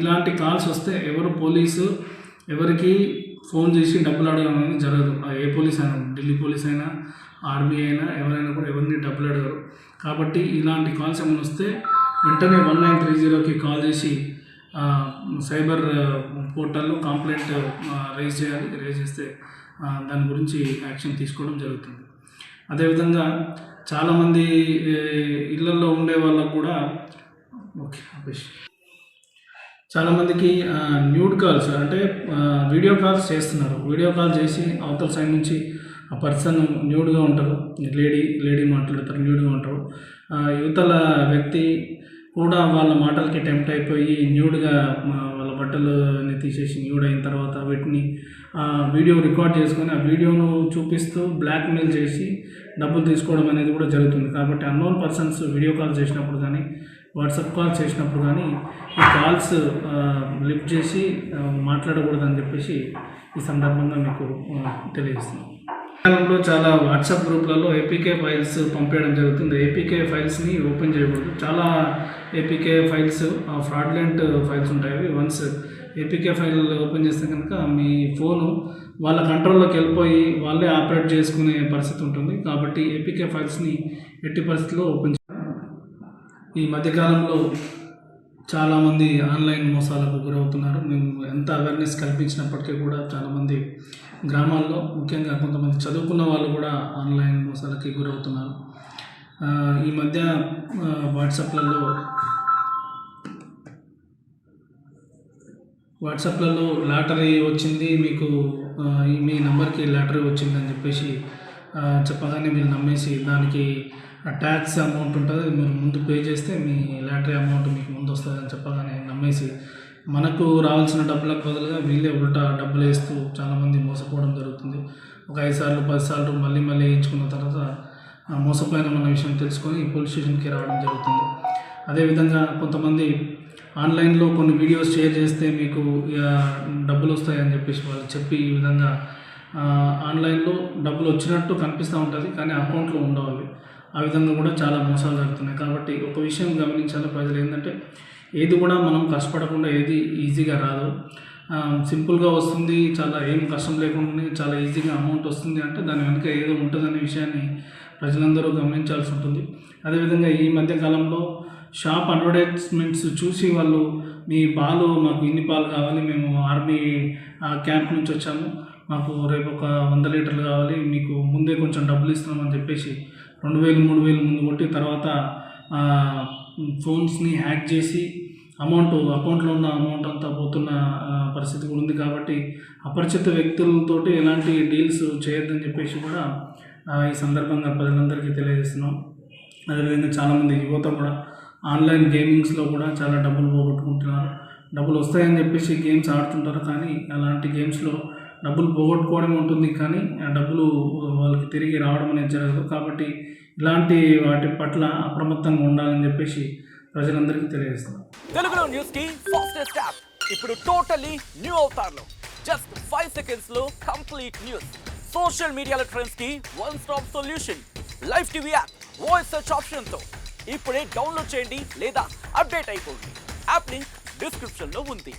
ఇలాంటి కాల్స్ వస్తే ఎవరు పోలీసు ఎవరికి ఫోన్ చేసి డబ్బులు అడగడం అనేది జరగదు. ఆ ఏ పోలీస్ అయినా ఢిల్లీ పోలీస్ అయినా ఆర్మీ అయినా ఎవరైనా కూడా ఎవరిని డబ్బులు అడగరు. కాబట్టి ఇలాంటి కాల్స్ ఏమైనా వస్తే వెంటనే వన్ నైన్ త్రీ జీరోకి కాల్ చేసి సైబర్ పోర్టల్లో కంప్లైంట్ రేజ్ చేయాలి. రేజ్ చేస్తే దాని గురించి యాక్షన్ తీసుకోవడం జరుగుతుంది. అదేవిధంగా చాలామంది ఇళ్ళల్లో ఉండే వాళ్ళకు కూడా ఓకే చాలామందికి న్యూడ్ కాల్స్ అంటే వీడియో కాల్స్ చేస్తున్నారు. వీడియో కాల్ చేసి అవతల సైడ్ నుంచి ఆ పర్సన్ న్యూడ్గా ఉంటారు. లేడీ లేడీ మాట్లాడతారు న్యూడ్గా ఉంటారు. యువతల వ్యక్తి కూడా వాళ్ళ మాటలకి టెంప్ట్ అయిపోయి న్యూడ్గా బట్టలని తీసేసి న్యూడ్ అయిన తర్వాత వీటిని ఆ, వీడియో రికార్డ్ చేసుకొని ఆ వీడియోను చూపిస్తూ బ్లాక్మెయిల్ చేసి డబ్బులు తీసుకోవడం అనేది కూడా జరుగుతుంది. కాబట్టి అన్నోన్ పర్సన్స్ వీడియో కాల్ చేసినప్పుడు కానీ వాట్సాప్ కాల్ చేసినప్పుడు కానీ ఈ కాల్స్ లిఫ్ట్ చేసి మాట్లాడకూడదని చెప్పేసి ఈ సందర్భంగా మీకు తెలియజేస్తున్నాను. కాలంలో చాలా వాట్సాప్ గ్రూప్లలో ఏపీకే ఫైల్స్ పంపించడం జరుగుతుంది. ఏపీకే ఫైల్స్ని ఓపెన్ చేయకూడదు. చాలా ఏపీకే ఫైల్స్ ఫ్రాడ్లెంట్ ఫైల్స్ ఉంటాయి అవి. వన్స్ ఏపీకే ఫైల్ ఓపెన్ చేస్తే కనుక మీ ఫోను వాళ్ళ కంట్రోల్లోకి వెళ్ళిపోయి వాళ్ళే ఆపరేట్ చేసుకునే పరిస్థితి ఉంటుంది. కాబట్టి ఏపీకే ఫైల్స్ని ఎట్టి పరిస్థితుల్లో ఓపెన్ ఈ మధ్యకాలంలో చాలామంది ఆన్లైన్ మోసాలకు గురవుతున్నారు. మేము ఎంత అవేర్నెస్ కల్పించినప్పటికీ కూడా చాలామంది గ్రామాల్లో ముఖ్యంగా కొంతమంది చదువుకున్న వాళ్ళు కూడా ఆన్లైన్ మోసాలకి గురవుతున్నారు. ఈ మధ్య వాట్సాప్లలో వాట్సాప్లలో లాటరీ వచ్చింది. మీకు ఈ మీ నెంబర్కి లాటరీ వచ్చిందని చెప్పేసి చెప్పగానే మీరు నమ్మేసి దానికి ట్యాక్స్ అమౌంట్ ఉంటుంది మీరు ముందు పే చేస్తే మీ లాటరీ అమౌంట్ మీకు ముందు వస్తుందని చెప్పగానే నమ్మేసి మనకు రావాల్సిన డబ్బులకు బదులుగా వీళ్ళే ఉల్టా డబ్బులు వేస్తూ చాలామంది మోసపోవడం జరుగుతుంది. ఒక ఐదు సార్లు పది సార్లు మళ్ళీ మళ్ళీ వేయించుకున్న తర్వాత ఆ, మోసపోయిన మన విషయం తెలుసుకొని పోలీస్ స్టేషన్కి రావడం జరుగుతుంది. అదేవిధంగా కొంతమంది ఆన్లైన్లో కొన్ని వీడియోస్ షేర్ చేస్తే మీకు ఇక డబ్బులు వస్తాయని చెప్పేసి వాళ్ళు చెప్పి ఈ విధంగా ఆన్లైన్లో డబ్బులు వచ్చినట్టు కనిపిస్తూ ఉంటుంది కానీ అకౌంట్లో ఉండవు ఆ విధంగా కూడా చాలా మోసాలు జరుగుతున్నాయి. కాబట్టి ఒక విషయం గమనించాలి ప్రజలు ఏంటంటే ఏది కూడా మనం కష్టపడకుండా ఏది ఈజీగా రాదు. సింపుల్గా వస్తుంది చాలా ఏం కష్టం లేకుండా చాలా ఈజీగా అమౌంట్ వస్తుంది అంటే దాని వెనుక ఏదో ఉంటుందనే విషయాన్ని ప్రజలందరూ గమనించాల్సి ఉంటుంది. అదేవిధంగా ఈ మధ్య కాలంలో షాప్ అడ్వర్టైజ్మెంట్స్ చూసి వాళ్ళు మీ పాలు మాకు ఇన్ని పాలు కావాలి మేము ఆర్మీ ఆ, క్యాంప్ నుంచి వచ్చాము. మాకు రేపు ఒక వంద లీటర్లు కావాలి మీకు ముందే కొంచెం డబ్బులు ఇస్తున్నామని చెప్పేసి రెండు వేలు మూడు వేలు ముందు కొట్టి తర్వాత ఫోన్స్ని హ్యాక్ చేసి అమౌంట్ అకౌంట్లో ఉన్న అమౌంట్ అంతా పోతున్న పరిస్థితి కూడా ఉంది కాబట్టి అపరిచిత వ్యక్తులతోటి ఎలాంటి డీల్స్ చేయొద్దని చెప్పేసి కూడా ఈ సందర్భంగా ప్రజలందరికీ తెలియజేస్తున్నాం. అదేవిధంగా చాలామంది యువత కూడా ఆన్లైన్ గేమింగ్స్లో కూడా చాలా డబ్బులు పోగొట్టుకుంటున్నారు. డబ్బులు వస్తాయని చెప్పేసి గేమ్స్ ఆడుతుంటారు కానీ అలాంటి గేమ్స్లో డబ్బులు పోగొట్టుకోవడం ఉంటుంది కానీ ఆ డబ్బులు వాళ్ళకి తిరిగి రావడం అనేది జరగదు. కాబట్టి ఇలాంటి వాటి పట్ల అప్రమత్తంగా ఉండాలని చెప్పేసి ప్రజలందరికీ తెలియజేస్తాను తెలుగులో న్యూస్కి ఫాస్టెస్ట్ యాప్ ఇప్పుడు టోటలీ న్యూ అవుతారులో జస్ట్ ఫైవ్ సెకండ్స్లో కంప్లీట్ న్యూస్ సోషల్ మీడియాలో ట్రెండ్స్కి one stop solution live TV app voice search ఆప్షన్తో. ఇప్పుడే డౌన్లోడ్ చేయండి లేదా అప్డేట్ అయిపోండి. యాప్ లింక్ డిస్క్రిప్షన్లో ఉంది.